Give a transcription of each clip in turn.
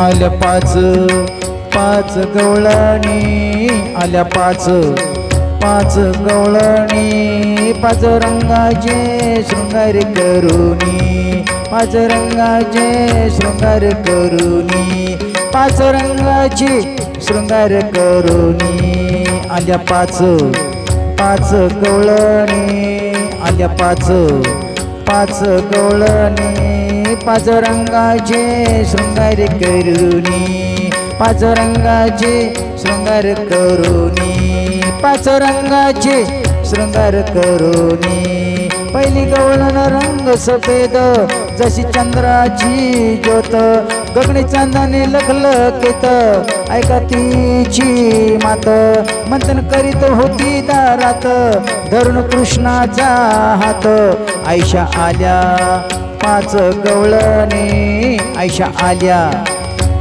आल्या पाच पाच गवळणी आल्या पाच. पाच गवळणी पाच रंगाचे शृंगार करुणी पाच रंगाचे शृंगार करुणी पाच रंगाचे शृंगार करुनी. आल्या पाच पाच गवळणी आल्या पाच. पाच गवळणी पाच रंगाचे शृंगार करुनी पाच रंगाचे शृंगार करुनी पाच रंगाचे शृंगार करुनी. पहिली गवळण रंग सफेद जशी चंद्राची ज्योत गगणी चांदाने लखलखित ऐका तिची मात. मंथन करीत होती दारात. धरून कृष्णाचा हात. आयशा आल्या पाच गवळणे. आयशा आल्या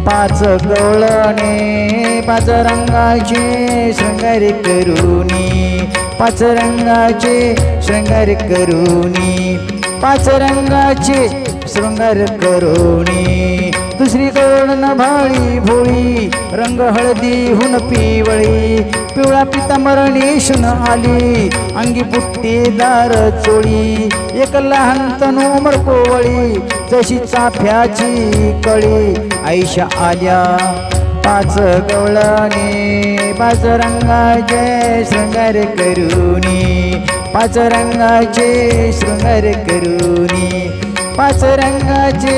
पाच गवळणे. पाच रंगाचे शृंगार करूनी पाच रंगाचे शृंगार करूनी पाच रंगाचे शृंगार करुनी दुसरी गवळण भाळी भोळी रंग हळदीहून पिवळी. पिवळा पितांबरणी शुन आली अंगी बुट्टीदार चोळी. एक लहान तनू मरकोवळी जशी चाफ्याची कळी. आईशा आल्या पाच गवळाने पाच रंगाचे शृंगार करूनी पाच रंगाचे शृंगार करुनी पाच रंगाचे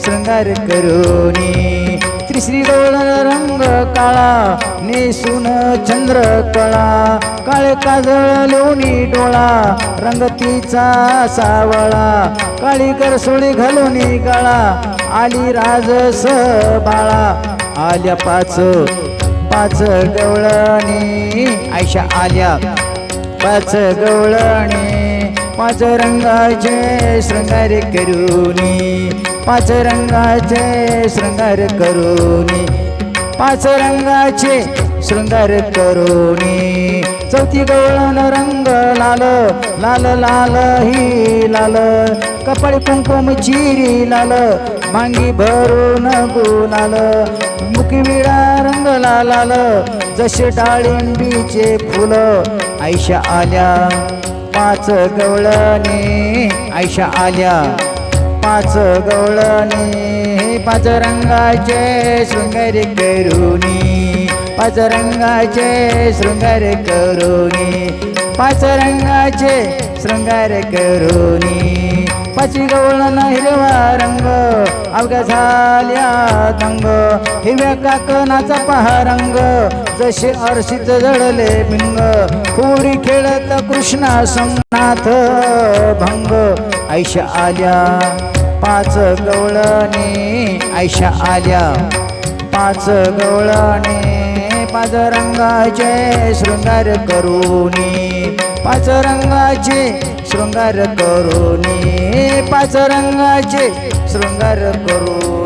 श्रृंगार करुणी त्रिश्री डोळ रंग काळा नेसून चंद्र कळा. काळ काजळ लोणी डोळा रंग तिचा सावळा. काळी करसोळी घालून काळा आली राजस बाळा. आल्या पाच पाच गवळणी. आयशा आल्या पाच गवळणी. पाच रंगाचे शृंगार करुनी पाच रंगाचे शृंगार करुनी पाच रंगाचे शृंगार करुनी. चौथी गवळण रंग लाल लाल लाल ही लाल. कपाळी कुंकुम चिरी लाल मांगी भरून गुलाल. मुखी रंग लाल जसे डाळिंबीचे फुलं आयशा आल्या. पाच गवळणी. आयशा आल्या. पाच गवळणी. पाच रंगाचे शृंगार करुणी. पाच रंगाचे शृंगार करुणी. पाच रंगाचे शृंगार करुणी. पाच गवळण हिरवा रंग. अवघ्या झाल्या दंग हिरव्या काकणाचा पहा रंग जसे अर्षित जडले भिंग. पुरी खेळत कृष्णा संनाथ भंग. आयशा आल्या पाच गवळणी आयशा आल्या पाच गवळणी पाच रंगाचे शृंगार करूनी पाच रंगाचे शृंगार करुनी पाच रंगाचे शृंगार करुनी